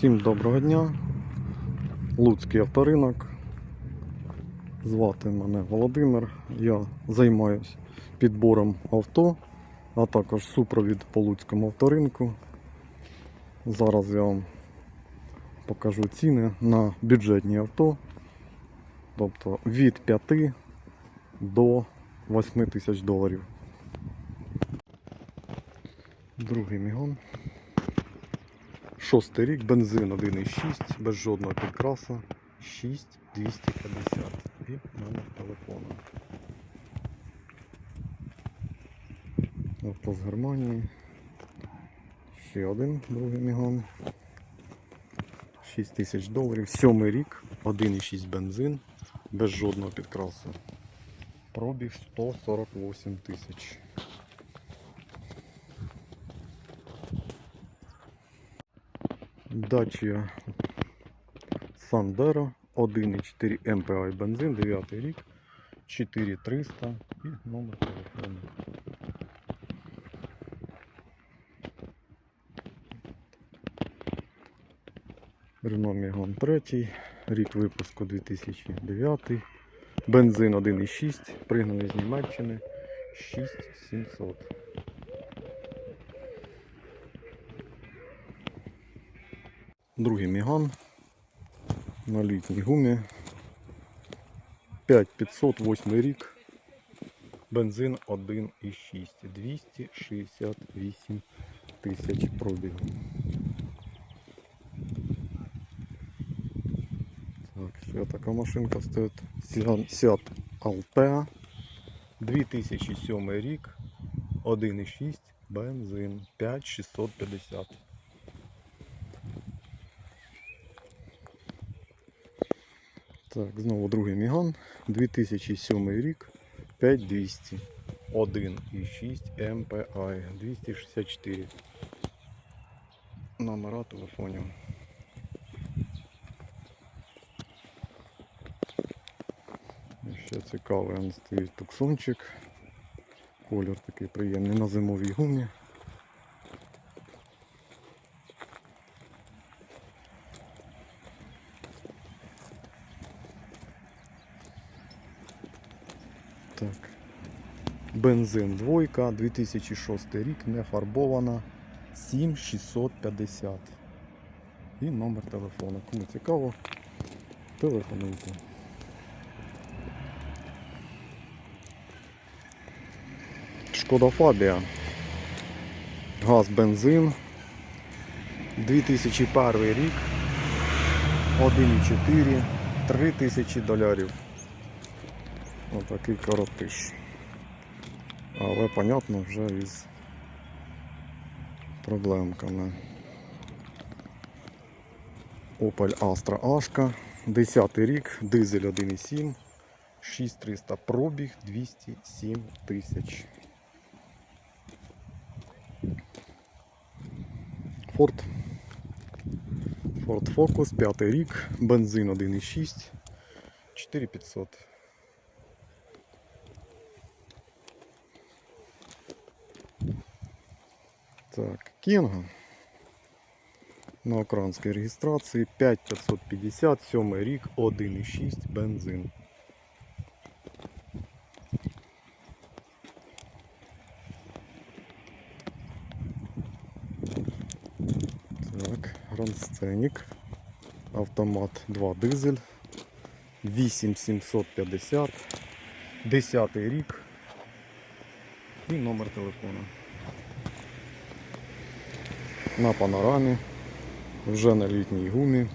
Всім доброго дня. Луцький авторинок. Звати мене Володимир. Я займаюсь підбором авто, а також супровід по Луцькому авторинку. Зараз я вам покажу ціни на бюджетні авто. Тобто від 5 до 8 тисяч доларів. Другий мігон. Шостий рік, бензин 1,6, без жодного підкраса, 6250 і номер телефону. Авто з Германії. Ще один другий мігон. 6 тисяч доларів. Сьомий рік, 1,6 бензин, без жодного підкрасу. Пробіг 148 тисяч. Dacia Sandero 1,4 MPI бензин, 9 рік, 4300 і номер телефону. Renault Megane 3, рік випуску 2009, бензин 1,6, пригнаний з Німеччини 6700. Другий Міган на літній гумі. 5508 рік. Бензин 1,6. 268 тисяч пробігу. Так, ще така машинка стоїть. Seat Altea. 2007 рік. 1,6 бензин. 5650. Так, знову другий Міган. 2007 рік. 5200. 1,6 MPI. 264. Номера телефонів. Ще цікавий стоїть туксончик. Колір такий приємний на зимовій гумі. Так. Бензин двойка, 2006 рік, не фарбована, 7650. І номер телефону. Кому цікаво, телефонуйте. Шкода Фабія. Газ, бензин. 2001 рік. 1,4, 3000 долярів. Отакий коротиш. Але, понятно, вже із проблемками. Opel Astra Ашка. 10 рік, дизель 1,7, 6300 пробіг, 207 тисяч. Ford. Ford Focus, 5 рік, бензин 1,6, 4500. Так, Кінга. На українській реєстрації 5550, 7 рік, 1,6 бензин. Так, Scenic. Автомат 2 дизель. 8750. 10 рік. І номер телефону. На панорамі. Вже на літній гумі.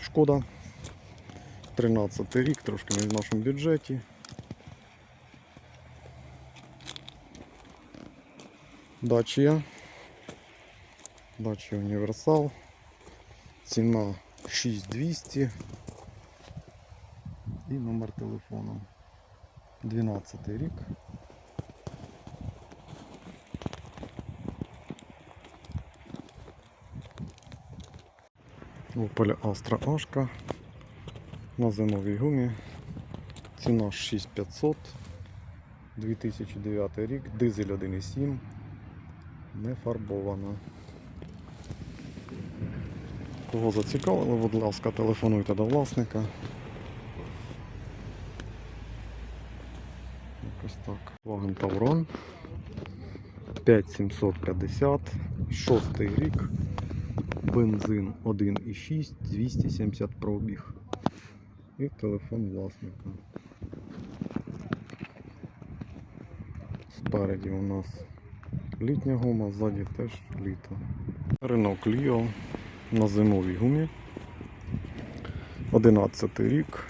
Шкода. 13 рік, трошки не в нашому бюджеті. Дачія. Дача універсал. Ціна 6200 і номер телефону. 12 рік. Opel Astra Ашка на зимовій гумі. Ціна 6500. 2009 рік, дизель 1,7, не фарбована. Кого зацікавило, будь ласка, телефонуйте до власника. Якось так. Ваген Таврон. 5750, шостий рік. Бензин 1,6, 270 пробіг. І телефон власника. Спереді у нас літня гума, ззаді теж літо. Renault Clio на зимовій гумі. 11 рік.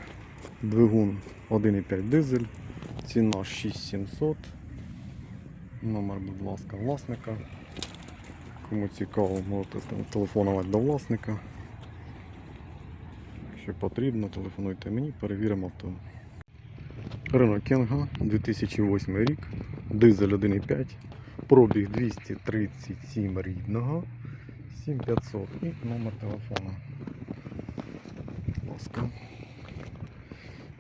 Двигун 1,5 дизель. Ціна 6700. Номер, будь ласка, власника. Кому цікаво, можете телефонувати до власника. Якщо потрібно, телефонуйте мені, перевіримо авто. Renault Kangoo 2008 рік, дизель 1,5, пробіг 237 рідного, 7500 і номер телефону. Будь ласка.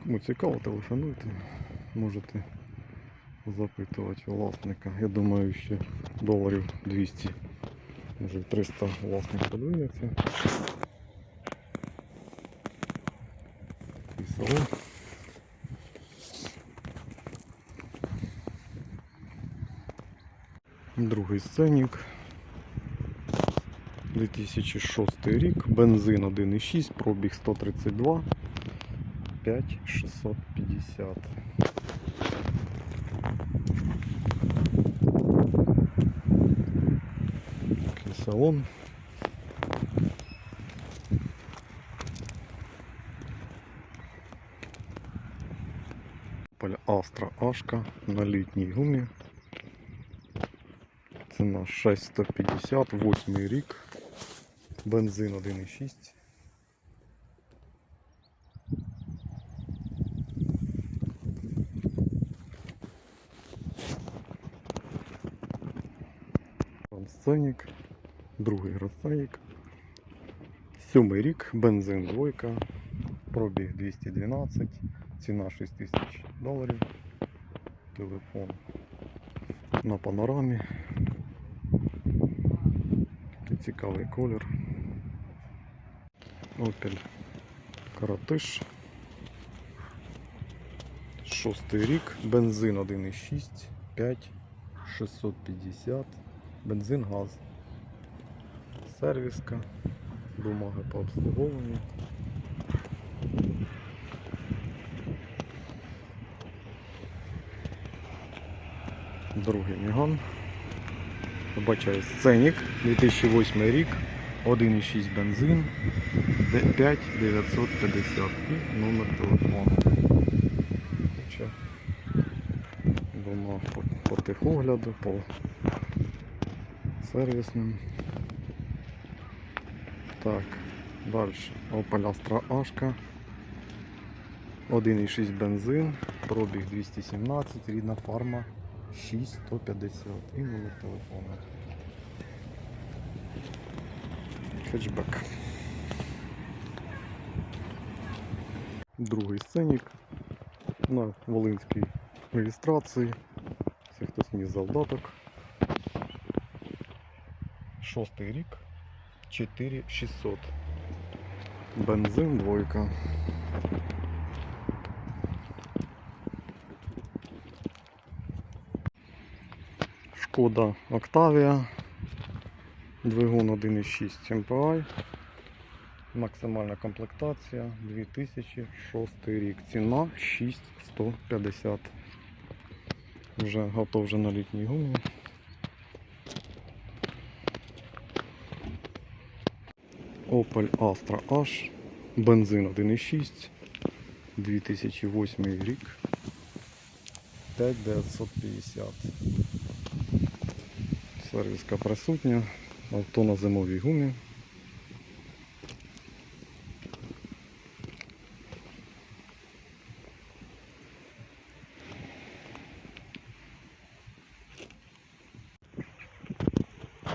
Кому цікаво, телефонуйте, можете запитувати власника. Я думаю, ще доларів 200, може 300 власник подвинеться. І салон. Другий сценік. 2006 рік, бензин 1,6, пробіг 132, 5650. салон. Opel Astra Ашка на літній гумі. Ціна 6150, 8 рік. Бензин 1,6. Сценік, другий розценник. Сьомий рік, бензин двойка, пробіг 212, ціна 6 тисяч доларів. Телефон на панорамі. Такий цікавий колір. Opel Каратиш. Шостий рік, бензин 1,6, 5, 650, бензин, газ. Сервіска, бумаги по обслуговуванню. Другий міган. Вибачаю, сценік 2008 рік, 1,6 бензин, 5 950 і номер телефону. Дома по, по техогляду, по сервісним. Так, далі. Opel Astra Ашка. 1,6 бензин, пробіг 217, рідна фарма 6150 і номер телефону. Хетчбек. Другий сценік на Волинській реєстрації. Це хтось мені завдаток. Шостий рік. 4600. Бензин двойка. Шкода Октавія. Двигун 1,6 MPI. Максимальна комплектація 2006 рік. Ціна 6150. Вже готов вже на літній гумі. Opel Astra H. Бензин 1,6. 2008 рік. 5950. Сервіска присутня. Авто на зимовій гумі.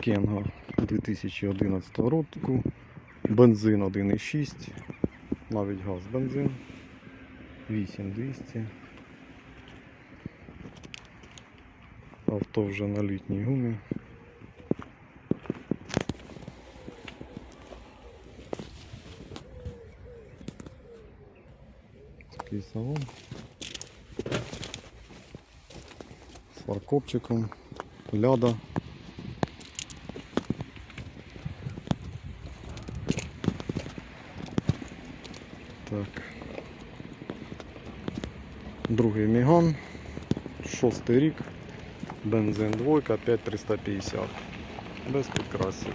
Кенга 2011 року. Бензин 1,6, навіть газ бензин. 8200. Авто вже на літній гумі. Такий салон. З фаркопчиком, ляда. Другий міган. Шостий рік. Бензин двойка 5350. Без підкрасів.